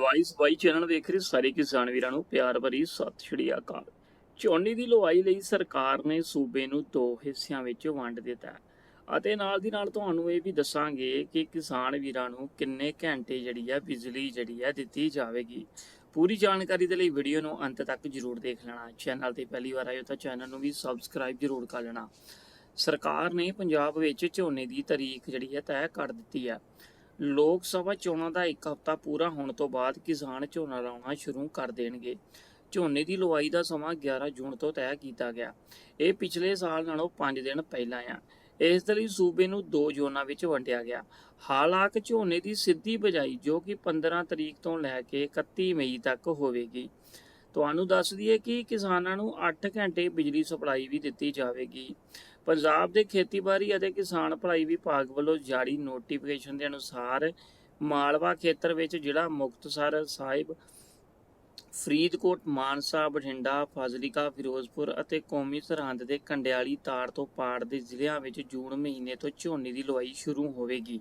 ਦਵਾਈ ਸਵਾਈ ਚੈਨਲ ਵੇਖ ਰਹੇ ਸਾਰੇ ਕਿਸਾਨ ਵੀਰਾਂ ਨੂੰ। ਪਿਆਰ ਭਰੀ ਸਤਿ ਸ਼੍ਰੀ ਅਕਾਲ। ਝੋਨੇ ਦੀ ਲਵਾਈ ਲਈ ਸਰਕਾਰ ਨੇ ਸੂਬੇ ਨੂੰ ਦੋ ਹਿੱਸਿਆਂ ਵਿੱਚ ਵੰਡ ਦਿੱਤਾ। ਅਤੇ ਨਾਲ ਦੀ ਨਾਲ ਤੁਹਾਨੂੰ ਇਹ ਵੀ ਦੱਸਾਂਗੇ ਕਿ ਕਿਸਾਨ ਵੀਰਾਂ ਨੂੰ ਕਿੰਨੇ ਘੰਟੇ ਜਿਹੜੀ ਹੈ ਬਿਜਲੀ ਜਿਹੜੀ ਹੈ ਦਿੱਤੀ ਜਾਵੇਗੀ। ਪੂਰੀ ਜਾਣਕਾਰੀ ਦੇ ਲਈ ਵੀਡੀਓ ਨੂੰ ਅੰਤ ਤੱਕ ਜਰੂਰ ਦੇਖ ਲੈਣਾ। ਚੈਨਲ ਤੇ ਪਹਿਲੀ ਵਾਰ ਆਇਓ ਤਾਂ ਚੈਨਲ ਨੂੰ ਵੀ ਸਬਸਕ੍ਰਾਈਬ ਜਰੂਰ ਕਰ ਲੈਣਾ। ਸਰਕਾਰ ਨੇ ਪੰਜਾਬ ਵਿੱਚ ਝੋਨੇ ਦੀ ਤਾਰੀਖ ਜਿਹੜੀ ਹੈ ਤੈਅ ਕਰ ਦਿੱਤੀ ਹੈ ਲੋਕ ਸਭਾ ਚੋਣਾਂ ਦਾ ਇੱਕ ਹਫ਼ਤਾ ਪੂਰਾ ਹੋਣ ਤੋਂ ਬਾਅਦ ਕਿਸਾਨ ਝੋਨਾ ਲਾਉਣਾ ਸ਼ੁਰੂ ਕਰ ਦੇਣਗੇ। ਝੋਨੇ ਦੀ ਲਵਾਈ ਦਾ ਸਮਾਂ 11 ਜੂਨ ਤੋਂ ਤੈਅ ਕੀਤਾ ਗਿਆ। ਇਹ ਪਿਛਲੇ ਸਾਲ ਨਾਲੋਂ 5 ਦਿਨ ਪਹਿਲਾਂ ਆ। ਇਸ ਦੇ ਲਈ ਸੂਬੇ ਨੂੰ ਦੋ ਜ਼ੋਨਾਂ ਵਿੱਚ ਵੰਡਿਆ ਗਿਆ। ਹਾਲਾਂਕਿ ਝੋਨੇ ਦੀ ਸਿੱਧੀ ਬਜਾਈ ਜੋ ਕਿ 15 ਤਰੀਕ ਤੋਂ ਲੈ ਕੇ 31 ਮਈ ਤੱਕ ਹੋਵੇਗੀ। ਤੁਹਾਨੂੰ ਦੱਸ ਦਈਏ ਕਿ ਕਿਸਾਨਾਂ ਨੂੰ 8 ਘੰਟੇ ਬਿਜਲੀ ਸਪਲਾਈ ਵੀ ਦਿੱਤੀ ਜਾਵੇਗੀ। ਪੰਜਾਬ ਦੇ ਖੇਤੀਬਾੜੀ ਅਤੇ ਕਿਸਾਨ ਭਲਾਈ ਵਿਭਾਗ ਵੱਲੋਂ ਜਾਰੀ ਨੋਟੀਫਿਕੇਸ਼ਨ ਦੇ ਅਨੁਸਾਰ ਮਾਲਵਾ ਖੇਤਰ ਵਿੱਚ ਜ਼ਿਲ੍ਹਾ ਮੁਕਤਸਰ ਸਾਹਿਬ, ਫਰੀਦਕੋਟ, ਮਾਨਸਾ, ਬਠਿੰਡਾ, ਫਾਜ਼ਿਲਕਾ, ਫਿਰੋਜ਼ਪੁਰ ਅਤੇ ਕੌਮੀ ਸਰਹੰਦ ਦੇ ਕੰਡਿਆਲੀ ਤਾਰ ਤੋਂ ਪਾੜ ਦੇ ਜ਼ਿਲ੍ਹਿਆਂ ਵਿੱਚ ਜੂਨ ਮਹੀਨੇ ਤੋਂ ਝੋਨੇ ਦੀ ਲਵਾਈ ਸ਼ੁਰੂ ਹੋਵੇਗੀ।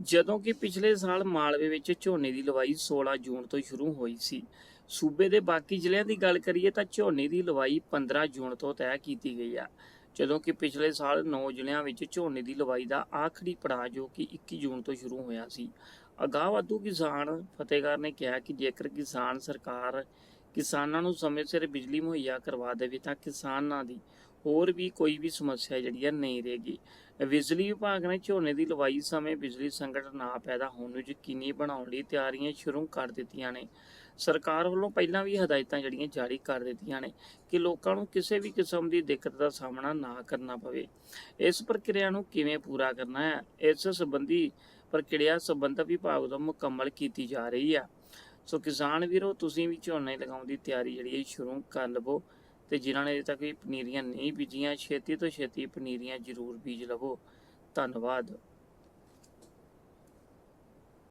ਜਦੋਂ ਕਿ ਪਿਛਲੇ ਸਾਲ ਮਾਲਵੇ ਵਿੱਚ ਝੋਨੇ ਦੀ ਲਵਾਈ 16 ਜੂਨ ਤੋਂ ਸ਼ੁਰੂ ਹੋਈ ਸੀ। ਸੂਬੇ ਦੇ ਬਾਕੀ ਜ਼ਿਲ੍ਹਿਆਂ ਦੀ ਗੱਲ ਕਰੀਏ ਤਾਂ ਝੋਨੇ ਦੀ ਲਵਾਈ 15 ਜੂਨ ਤੋਂ ਤੈਅ ਕੀਤੀ ਗਈ ਆ। ਜਦੋਂ ਕਿ ਪਿਛਲੇ ਸਾਲ 9 ਜ਼ਿਲ੍ਹਿਆਂ ਵਿੱਚ ਝੋਨੇ ਦੀ ਲਵਾਈ ਦਾ ਆਖਰੀ ਪੜਾਅ ਜੋ ਕਿ 21 ਜੂਨ ਤੋਂ ਸ਼ੁਰੂ ਹੋਇਆ ਸੀ। ਅਗਾਹ ਵਾਧੂ ਕਿਸਾਨ ਫਤਿਹਗੜ੍ਹ ਨੇ ਕਿਹਾ ਕਿ ਜੇਕਰ ਕਿਸਾਨ ਸਰਕਾਰ ਕਿਸਾਨਾਂ ਨੂੰ ਸਮੇਂ ਸਿਰ ਬਿਜਲੀ ਮੁਹੱਈਆ ਕਰਵਾ ਦੇਵੇ ਤਾਂ ਕਿਸਾਨਾਂ ਦੀ ਹੋਰ ਵੀ ਕੋਈ ਵੀ ਸਮੱਸਿਆ ਜਿਹੜੀ ਹੈ ਨਹੀਂ ਰਹੇਗੀ। ਬਿਜਲੀ ਵਿਭਾਗ ਨੇ ਝੋਨੇ ਦੀ ਲਵਾਈ ਸਮੇਂ ਬਿਜਲੀ ਸੰਕਟ ਨਾ ਪੈਦਾ ਹੋਣ ਨੂੰ ਯਕੀਨੀ ਬਣਾਉਣ ਲਈ ਤਿਆਰੀਆਂ ਸ਼ੁਰੂ ਕਰ ਦਿੱਤੀਆਂ ਨੇ। ਸਰਕਾਰ ਵੱਲੋਂ ਪਹਿਲਾਂ ਵੀ ਹਦਾਇਤਾਂ ਜਿਹੜੀਆਂ ਜਾਰੀ ਕਰ ਦਿੱਤੀਆਂ ਨੇ ਕਿ ਲੋਕਾਂ ਨੂੰ ਕਿਸੇ ਵੀ ਕਿਸਮ ਦੀ ਦਿੱਕਤ ਦਾ ਸਾਹਮਣਾ ਨਾ ਕਰਨਾ ਪਵੇ। ਇਸ ਪ੍ਰਕਿਰਿਆ ਨੂੰ ਕਿਵੇਂ ਪੂਰਾ ਕਰਨਾ ਹੈ? ਇਸ ਸੰਬੰਧੀ ਪ੍ਰਕਿਰਿਆ ਸੰਬੰਧਤ ਵਿਭਾਗ ਤੋਂ ਮੁਕੰਮਲ ਕੀਤੀ ਜਾ ਰਹੀ ਹੈ ਸੋ ਕਿਸਾਨ ਵੀਰੋ, ਤੁਸੀਂ ਵੀ ਝੋਨੇ ਲਗਾਉਣ ਦੀ ਤਿਆਰੀ ਜਿਹੜੀ ਹੈ ਸ਼ੁਰੂ ਕਰ ਲਵੋ ਤੇ ਜਿਨ੍ਹਾਂ ਨੇ ਅਜੇ ਤੱਕ ਵੀ ਪਨੀਰੀਆਂ ਨਹੀਂ ਬੀਜੀਆਂ, ਛੇਤੀ ਤੋਂ ਛੇਤੀ ਪਨੀਰੀਆਂ ਜ਼ਰੂਰ ਬੀਜ ਲਵੋ। ਧੰਨਵਾਦ।